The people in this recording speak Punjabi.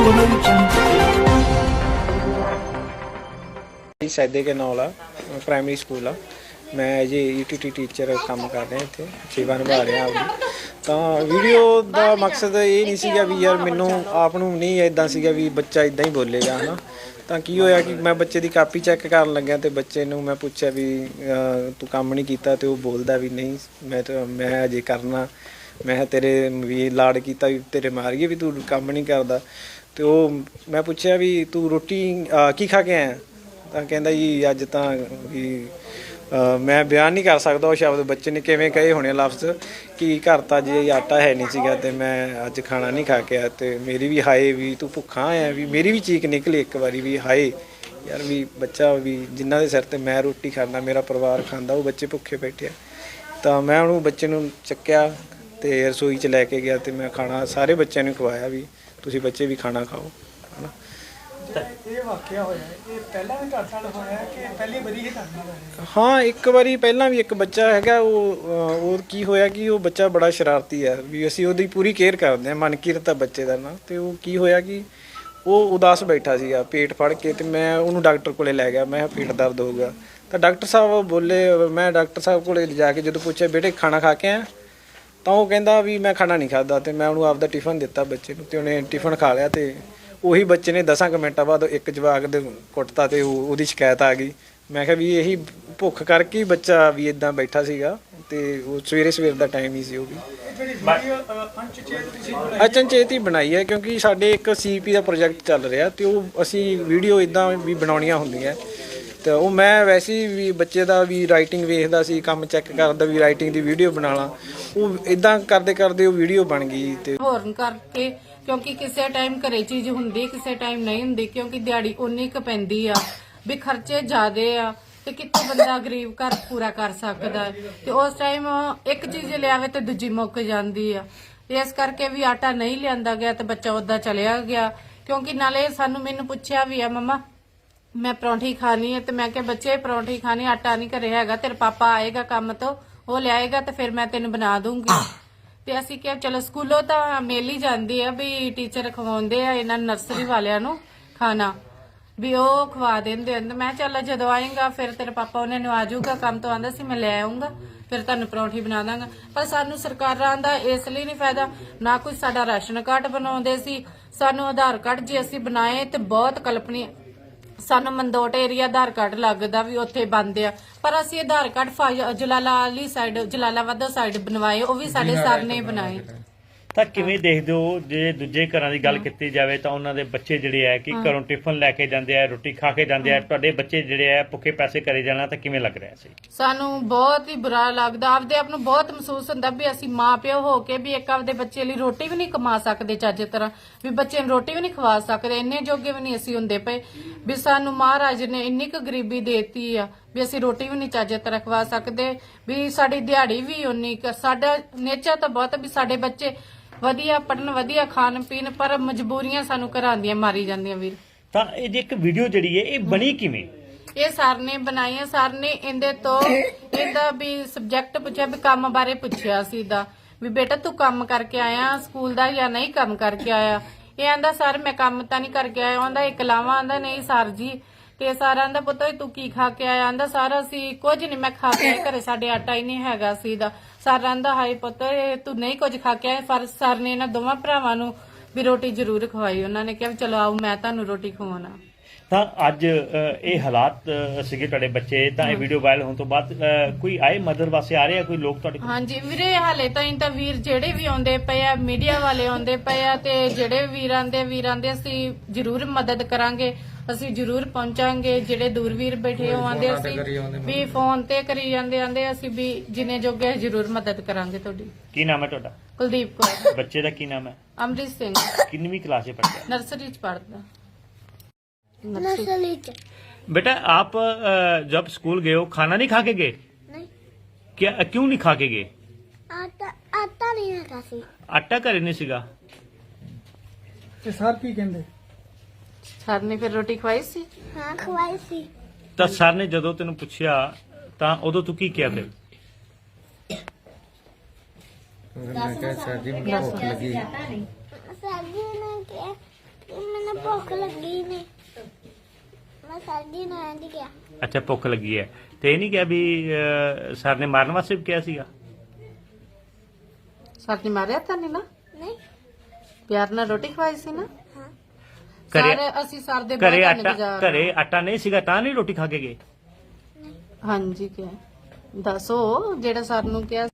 Audio ਸੈਦੇ ਕੇ ਨੌਲ ਆ ਪ੍ਰਾਇਮਰੀ ਸਕੂਲ ਆ। ਮੈਂ ਜੀ ਈਟੀਟੀ ਟੀਚਰ ਕੰਮ ਕਰ ਰਿਹਾ ਇੱਥੇ, ਸੇਵਾ ਨਿਭਾ ਰਿਹਾ ਆਪਦੀ। ਤਾਂ ਵੀਡੀਓ ਦਾ ਮਕਸਦ ਇਹ ਨਹੀਂ ਸੀਗਾ ਵੀ ਯਾਰ ਮੈਨੂੰ ਆਪ ਨੂੰ ਨਹੀਂ ਇਦਾਂ ਸੀਗਾ ਵੀ ਬੱਚਾ ਇਦਾਂ ਹੀ ਬੋਲੇਗਾ, ਹਨਾ। ਤਾਂ ਕੀ ਹੋਇਆ ਕਿ ਮੈਂ ਬੱਚੇ ਦੀ ਕਾਪੀ ਚੈੱਕ ਕਰਨ ਲੱਗਿਆ ਤੇ ਬੱਚੇ ਨੂੰ ਮੈਂ ਪੁੱਛਿਆ ਵੀ ਤੂੰ ਕੰਮ ਨਹੀਂ ਕੀਤਾ ਤੇ ਉਹ ਬੋਲਦਾ ਵੀ ਨਹੀਂ, ਮੈਂ ਤਾਂ, ਮੈਂ ਅਜੇ ਕਰਨਾ। ਮੈਂ ਕਿਹਾ ਤੇਰੇ ਵੀ ਲਾੜ ਕੀਤਾ ਵੀ ਤੇਰੇ ਮਾਰੀਏ ਵੀ ਤੂੰ ਕੰਮ ਨਹੀਂ ਕਰਦਾ। ਤੇ ਉਹ ਮੈਂ ਪੁੱਛਿਆ ਵੀ ਤੂੰ ਰੋਟੀ ਅਹ, ਕੀ ਖਾ ਕੇ ਆਇਆ? ਤਾਂ ਕਹਿੰਦਾ ਜੀ ਅੱਜ ਤਾਂ ਵੀ ਅਹ ਮੈਂ ਬਿਆਨ ਨਹੀਂ ਕਰ ਸਕਦਾ ਉਹ ਸ਼ਬਦ ਬੱਚੇ ਨੇ ਕਿਵੇਂ ਕਹੇ ਹੋਣੇ ਲਫ਼ਜ਼ ਕਿ ਘਰ ਤਾਂ ਜੇ ਆਟਾ ਹੈ ਨਹੀਂ ਸੀਗਾ ਤੇ ਮੈਂ ਅੱਜ ਖਾਣਾ ਨਹੀਂ ਖਾ ਕੇ ਆਇਆ ਤੇ ਮੇਰੀ ਵੀ ਹਾਏ ਵੀ ਤੂੰ ਭੁੱਖਾ ਆਇਆ ਵੀ ਮੇਰੀ ਵੀ ਚੀਕ ਨਿਕਲੀ ਇੱਕ ਵਾਰੀ ਵੀ ਹਾਏ। ਯਾਰ ਵੀ ਬੱਚਾ ਵੀ ਜਿਨ੍ਹਾਂ ਦੇ ਸਿਰ ਤੇ ਮੈਂ ਰੋਟੀ ਖਾਂਦਾ ਮੇਰਾ ਪਰਿਵਾਰ ਖਾਂਦਾ ਉਹ ਬੱਚੇ ਭੁੱਖੇ ਬੈਠੇ ਆ। ਤਾਂ ਮੈਂ ਉਹਨੂੰ ਬੱਚੇ ਨੂੰ ਚੱਕਿਆ ਤੇ ਰਸੋਈ 'ਚ ਲੈ ਕੇ ਗਿਆ ਤੇ ਮੈਂ ਖਾਣਾ ਸਾਰੇ ਬੱਚਿਆਂ ਨੂੰ ਖਵਾਇਆ ਵੀ ਤੁਸੀਂ ਬੱਚੇ ਵੀ ਖਾਣਾ ਖਾਓ ਹਨਾ। ਇਹ ਵਾਕਿਆ ਹੋਇਆ ਹੈ, ਇਹ ਪਹਿਲਾਂ ਵੀ ਤੁਹਾਡੇ ਨਾਲ ਹੋਇਆ ਹੈ ਕਿ ਪਹਿਲੀ ਵਾਰੀ ਹੀ ਤੁਹਾਡੇ ਨਾਲ ਹੋਇਆ ਹੈ? ਹਾਂ ਇੱਕ ਵਾਰੀ ਪਹਿਲਾਂ ਵੀ ਇੱਕ ਬੱਚਾ ਹੈਗਾ ਉਹ ਉਹ ਕੀ ਹੋਇਆ ਕਿ ਉਹ ਬੱਚਾ ਬੜਾ ਸ਼ਰਾਰਤੀ ਹੈ ਵੀ ਅਸੀਂ ਉਹਦੀ ਪੂਰੀ ਕੇਅਰ ਕਰਦੇ ਹਾਂ ਮਨਕੀਰਤ ਆ ਬੱਚੇ ਦਾ ਨਾਂ ਤੇ ਉਹ ਕੀ ਹੋਇਆ ਕਿ ਉਹ ਉਦਾਸ ਬੈਠਾ ਸੀਗਾ ਪੇਟ ਫੜ ਕੇ ਤੇ ਮੈਂ ਉਹਨੂੰ ਡਾਕਟਰ ਕੋਲੇ ਲੈ ਗਿਆ ਮੈਂ ਪੇਟ ਦਰਦ ਹੋਊਗਾ ਤਾਂ ਡਾਕਟਰ ਸਾਹਿਬ ਬੋਲੇ ਮੈਂ ਡਾਕਟਰ ਸਾਹਿਬ ਕੋਲੇ ਜਾ ਕੇ ਜਦੋਂ ਪੁੱਛਿਆ ਬੇਟੇ ਖਾਣਾ ਖਾ ਕੇ ਆਇਆ? ਤਾਂ ਉਹ ਕਹਿੰਦਾ ਵੀ ਮੈਂ ਖਾਣਾ ਨਹੀਂ ਖਾਦਾ ਤੇ ਮੈਂ ਉਹਨੂੰ ਆਪਦਾ ਟਿਫਨ ਦਿੱਤਾ ਬੱਚੇ ਨੂੰ ਤੇ ਉਹਨੇ ਟਿਫਨ ਖਾ ਲਿਆ ਤੇ ਉਹੀ ਬੱਚੇ ਨੇ 10 ਮਿੰਟਾਂ ਬਾਅਦ ਇੱਕ ਜਵਾਕ ਦੇ ਕੁੱਟਤਾ ਤੇ ਉਹ- ਉਹਦੀ ਸ਼ਿਕਾਇਤ ਆ ਗਈ। ਮੈਂ ਕਿਹਾ ਵੀ ਇਹੀ ਭੁੱਖ ਕਰਕੇ ਹੀ ਬੱਚਾ ਵੀ ਇਦਾਂ ਬੈਠਾ ਸੀਗਾ ਤੇ ਉਹ ਸਵੇਰੇ ਸਵੇਰ ਦਾ ਟਾਈਮ ਹੀ ਸੀ ਉਹ ਵੀ। ਅਚਨਚੇਤ ਹੀ ਬਣਾਈ ਹੈ ਕਿਉਂਕਿ ਸਾਡੇ ਇੱਕ ਸੀਪੀ ਦਾ ਪ੍ਰੋਜੈਕਟ ਚੱਲ ਰਿਹਾ ਤੇ ਉਹ ਅਸੀਂ ਵੀਡੀਓ ਇਦਾਂ ਵੀ ਬਣਾਉਣੀਆਂ ਹੁੰਦੀਆਂ। ਤੇ ਉਹ ਮੈਂ ਵੈਸੇ ਵੀ ਬੱਚੇ ਦਾ ਵੀ ਰਾਈਟਿੰਗ ਵੇਖਦਾ ਸੀ, ਕੰਮ ਚੈੱਕ ਕਰਦਾ, ਵੀ ਰਾਈਟਿੰਗ ਦੀ ਵੀਡੀਓ ਬਣਾ ਲਾਂ। ਉਹ ਇਦਾਂ ਕਰਦੇ ਕਰਦੇ ਉਹ ਵੀਡੀਓ ਬਣ ਗਈ ਤੇ ਹੋਰਨ ਕਰਕੇ, ਕਿਉਂਕਿ ਕਿਸੇ ਟਾਈਮ ਘਰੇ ਚੀਜ਼ ਹੁੰਦੀ, ਕਿਸੇ ਟਾਈਮ ਨਹੀਂ ਹੁੰਦੀ, ਕਿਉਂਕਿ ਦਿਹਾੜੀ ਉਨੀ ਕੁ ਪੈਂਦੀ ਆ, ਵੀ ਖਰਚੇ ਜ਼ਿਆਦੇ ਆ, ਤੇ ਕਿੱਥੇ ਬੰਦਾ ਗਰੀਬ ਘਰ ਪੂਰਾ ਕਰ ਸਕਦਾ ਹੈ। ਤੇ ਉਸ ਟਾਈਮ ਇੱਕ ਚੀਜ਼ ਲਿਆਵੇ ਤੇ ਦੂਜੀ ਮੁੱਕ ਜਾਂਦੀ ਆ। ਇਸ ਕਰਕੇ ਵੀ ਆਟਾ ਨਹੀਂ ਲਿਆਂਦਾ ਗਿਆ ਤੇ ਬੱਚਾ ਉਦਾਂ ਚਲਿਆ ਗਿਆ। ਕਿਉਂਕਿ ਨਾਲੇ ਸਾਨੂੰ ਮੈਨੂੰ ਪੁੱਛਿਆ ਵੀ ਆ, ਮਮਾ ਮੈਂ ਪਰੌਂਠੀ ਖਾਣੀ ਹੈ ਤੇ ਮੈਂ ਕਿਹਾ ਬੱਚੇ ਪਰੌਂਠੀ ਖਾਣੀ ਆਟਾ ਨਹੀਂ ਘਰੇ ਹੈਗਾ ਤੇਰੇ ਪਾਪਾ ਆਏਗਾ ਕੰਮ ਤੋਂ ਉਹ ਲਿਆਏਗਾ ਤੇ ਫਿਰ ਮੈਂ ਤੈਨੂੰ ਬਣਾ ਦੂੰਗੀ। ਤੇ ਅਸੀਂ ਕਿਹਾ ਚਲੋ ਸਕੂਲੋਂ ਤਾਂ ਮਿਲ ਹੀ ਜਾਂਦੀ ਆ ਵੀ ਟੀਚਰ ਖਵਾਉਂਦੇ ਆ ਇਹਨਾਂ ਨਰਸਰੀ ਵਾਲਿਆਂ ਨੂੰ ਖਾਣਾ ਵੀ ਉਹ ਖਵਾ ਦਿੰਦੇ ਹਨ ਮੈਂ ਚੱਲ ਜਦੋਂ ਆਏਗਾ ਫਿਰ ਤੇਰੇ ਪਾਪਾ ਉਹਨੇ ਨੂੰ ਆਜੂਗਾ ਕੰਮ ਤੋਂ ਆਂਦਾ ਸੀ ਮੈਂ ਲੈ ਆਉਂਗਾ ਫਿਰ ਤੁਹਾਨੂੰ ਪਰੌਂਠੀ ਬਣਾ ਦਾਂਗਾ। ਪਰ ਸਾਨੂੰ ਸਰਕਾਰਾਂ ਦਾ ਇਸ ਲਈ ਨਹੀਂ ਫਾਇਦਾ ਨਾ ਕੋਈ ਸਾਡਾ ਰਾਸ਼ਨ ਕਾਰਡ ਬਣਾਉਂਦੇ ਸੀ ਸਾਨੂੰ ਆਧਾਰ ਕਾਰਡ ਜੇ ਅਸੀਂ ਬਣਾਏ ਤੇ ਬਹੁਤ ਕਲਪਨੀ ਸਾਨੂੰ ਮੰਦੋਟ ਏਰੀਆ ਆਧਾਰ ਕਾਰਡ ਲੱਗਦਾ ਵੀ ਉੱਥੇ ਬੰਦ ਆ। ਪਰ ਅਸੀਂ ਆਧਾਰ ਕਾਰਡ ਜਲਾਲਾ ਵਾਲੀ ਸਾਈਡ ਜਲਾਲਾਬਾਦ ਸਾਈਡ ਬਣਵਾਏ ਉਹ ਵੀ ਸਾਡੇ ਸਰ ਨੇ ਬਣਾਏ ਤਾਂ ਕਿਵੇਂ ਦੇਖਦੇ ਹੋ ਜੇ ਦੂਜੇ ਘਰਾਂ ਦੀ ਗੱਲ ਕੀਤੀ ਜਾਵੇ ਤਾਂ ਉਹਨਾਂ ਦੇ ਬੱਚੇ ਜਿਹੜੇ ਆ ਕਿ ਘਰੋਂ ਟਿਫਨ ਲੈ ਕੇ ਜਾਂਦੇ ਆ ਰੋਟੀ ਖਾ ਕੇ ਜਾਂਦੇ ਆ ਤੁਹਾਡੇ ਬੱਚੇ ਜਿਹੜੇ ਆ ਭੁੱਖੇ ਪੈਸੇ ਕਰੇ ਜਾਣਾ ਤਾਂ ਕਿਵੇਂ ਲੱਗ ਰਿਹਾ ਸੀ? ਸਾਨੂੰ ਬਹੁਤ ਹੀ ਬੁਰਾ ਲੱਗਦਾ ਆਪਦੇ ਆਪ ਨੂੰ ਬਹੁਤ ਮਹਿਸੂਸ ਹੁੰਦਾ ਵੀ ਅਸੀਂ ਮਾਂ ਪਿਓ ਹੋ ਕੇ ਵੀ ਇੱਕ ਆਪਦੇ ਬੱਚੇ ਲਈ ਰੋਟੀ ਵੀ ਨਹੀਂ ਕਮਾ ਸਕਦੇ ਚੱਜ ਤਰ੍ਹਾਂ ਵੀ ਬੱਚੇ ਨੂੰ ਰੋਟੀ ਵੀ ਨਹੀਂ ਖਵਾ ਸਕਦੇ ਇੰਨੇ ਜੋਗੇ ਵੀ ਨਹੀਂ ਅਸੀਂ ਹੁੰਦੇ ਪਏ। ਵੀ ਸਾਨੂੰ ਮਹਾਰਾਜ ਨੇ ਇੰਨੀ ਕੁ ਗਰੀਬੀ ਦੇਤੀ ਆ ਵੀ ਅਸੀਂ ਰੋਟੀ ਵੀ ਨਹੀਂ ਚੱਜ ਤਰ੍ਹਾਂ ਖਵਾ ਸਕਦੇ ਵੀ ਸਾਡੀ ਦਿਹਾੜੀ ਵੀ ਉਨੀ ਕੁ ਸਾਡਾ ਨੇਚਰ ਤਾਂ ਬਹੁਤ ਵੀ ਸਾਡੇ ਬੱਚੇ ਵਧੀਆ ਪੜਨ ਵਧੀਆ ਖਾਣ ਪੀਣ ਪਰ ਮਜਬੂਰੀਆਂ ਸਾਨੂੰ ਘਰਾਂ ਦੀਆਂ ਮਾਰੀ ਜਾਂਦੀਆਂ ਵੀਰ। ਤਾਂ ਇਹ ਜੇ ਇੱਕ ਵੀਡੀਓ ਜਿਹੜੀ ਹੈ ਇਹ ਬਣੀ ਕਿਵੇਂ? ਇਹ ਸਰ ਨੇ ਬਣਾਈ ਹੈ ਸਰ ਨੇ ਇਹਦੇ ਤੋਂ ਇਹਦਾ ਵੀ ਸਬਜੈਕਟ ਪੁੱਛਿਆ ਵੀ ਕੰਮ ਬਾਰੇ ਪੁੱਛਿਆ ਸੀ ਦਾ ਵੀ ਬੇਟਾ ਤੂੰ ਕੰਮ ਕਰਕੇ ਆਇਆ ਸਕੂਲ ਦਾ ਜਾਂ ਨਹੀਂ ਕੰਮ ਕਰਕੇ ਆਇਆ? ਇਹ ਆਂਦਾ ਸਰ ਮੈਂ ਕੰਮ ਤਾਂ ਨਹੀਂ ਕਰਕੇ ਆਇਆ। ਆਂਦਾ ਇੱਕ ਲਾਵਾ ਆਂਦਾ ਨਹੀਂ ਸਰ ਜੀ ਤੇ ਸਰ ਆਂਦਾ ਪੁੱਤ ਤੂੰ ਕੀ ਖਾ ਕੇ ਆਇਆ? ਆਂਦਾ ਸਰ ਅਸੀਂ ਕੁਝ ਨਹੀਂ ਮੈਂ ਖਾ ਕੇ ਆਇਆ, ਘਰੇ ਸਾਡੇ ਆਟਾ ਹੀ ਨਹੀਂ ਹੈਗਾ ਸੀ ਦਾ ਸਰ ਆਂਦਾ ਹਾਏ ਪੁੱਤ ਇਹ ਤੂੰ ਨਹੀਂ ਕੁਝ ਖਾ ਕੇ ਆਇਆ? ਪਰ ਸਰ ਨੇ ਇਹਨਾਂ ਦੋਵਾਂ ਭਰਾਵਾਂ ਨੂੰ ਵੀ ਰੋਟੀ ਜ਼ਰੂਰ ਖਵਾਈ। ਉਹਨਾਂ ਨੇ ਕਿਹਾ ਵੀ ਚਲੋ ਆਓ ਮੈਂ ਤੁਹਾਨੂੰ ਰੋਟੀ ਖਵਾਉਣਾ ਤਾਂ ਅੱਜ ਅ, ਇਹ ਹਾਲਾਤ ਅ, ਸੀਗੇ ਤੁਹਾਡੇ ਬੱਚੇ ਤਾਂ ਇਹ ਵੀਡੀਓ ਵਾਇਰਲ ਹੋਣ ਤੋਂ ਬਾਅਦ ਅ, ਕੋਈ ਆਏ ਮਦਦ ਵਾਸਤੇ ਆ ਰਹੇ ਆ? ਕੋਈ ਲੋਕ ਤੁਹਾਡੇ ਕੋਲ? ਹਾਂਜੀ ਵੀਰੇ ਹਾਲੇ ਤਾਂ ਵੀਰ ਜਿਹੜੇ ਵੀ ਆਉਂਦੇ ਪਏ ਆ ਮੀਡੀਆ ਵਾਲੇ ਆਉਂਦੇ ਪਏ ਆ ਤੇ ਜਿਹੜੇ ਵੀਰਾਂ ਦੇ ਵੀਰਾਂ ਦੇ ਅਸੀਂ ਜ਼ਰੂਰ ਮਦਦ ਕਰਾਂਗੇ। ਅਸੀਂ ਜ਼ਰੂਰ ਪਹੁੰਚਾਂਗੇ ਜਿਹੜੇ ਦੂਰਵੀਰ ਬੈਠੇ ਹੋ ਆਂਦੇ ਅਸੀਂ ਵੀ ਫੋਨ ਤੇ ਕਰੀ ਜਾਂਦੇ ਆਂਦੇ ਅਸੀਂ ਵੀ ਜਿੰਨੇ ਜੋਗੇ ਜ਼ਰੂਰ ਮਦਦ ਕਰਾਂਗੇ ਤੁਹਾਡੀ ਕੀ ਨਾਮ ਹੈ ਤੁਹਾਡਾ ਕੁਲਦੀਪ ਕੌਰ ਬੱਚੇ ਦਾ ਕੀ ਨਾਮ ਹੈ ਅਮਰਿਤ ਸਿੰਘ ਕਿੰਨਵੀਂ ਕਲਾਸ 'ਚ ਪੜ੍ਹਦਾ ਹੈ ਨਰਸਰੀ ਚ ਪੜਦਾ नर्सरी च बेटा आप अ, जब स्कूल गए हो खाना नहीं खा के गए नहीं क्या क्यों नहीं खा के गए आता आता नहीं है काफी ਆਟਾ ਘਰੇ ਨਹੀਂ ਸੀਗਾ ਤੇ ਸਰ ਕੀ ਕਹਿੰਦੇ ਸਰ ਨੇ ਫਿਰ ਰੋਟੀ ਖਵਾਈ ਸੀ? ਹਾਂ ਖਵਾਈ ਸੀ। ਤਾਂ ਸਰ ਨੇ ਜਦੋਂ ਤੈਨੂੰ ਪੁੱਛਿਆ ਤਾਂ ਉਦੋਂ ਤੂੰ ਕੀ ਕਿਹਾ ਫਿਰ? ਅੱਛਾ ਭੁੱਖ ਲੱਗੀ ਹੈ। ਤੇ ਇਹ ਨਹੀਂ ਕਿਹਾ ਵੀ ਸਰ ਨੇ ਮਾਰਨ ਵਾਸਤੇ ਵੀ ਕਿਹਾ ਸੀਗਾ? ਸਰ ਨੇ ਮਾਰਿਆ ਤਾਂ ਨਹੀਂ ਨਾ? ਨਹੀਂ। ਪਿਆਰ ਨਾਲ ਰੋਟੀ ਖਵਾਈ ਸੀ ਨਾ? ਘਰੇ- ਸਰ ਅਸੀਂ ਸਰ ਦੇ ਘਰੇ ਬਹੁਤ ਆਟਾ ਇੰਤਜ਼ਾਰ ਘਰੇ ਆਟਾ ਨਹੀਂ ਸੀਗਾ ਤਾਂ ਨਹੀਂ ਰੋਟੀ ਖਾ ਕੇ ਗਏ? ਹਾਂਜੀ ਕਿਹਾ ਦੱਸੋ ਜਿਹੜਾ ਸਰ ਨੂੰ ਕਿਹਾ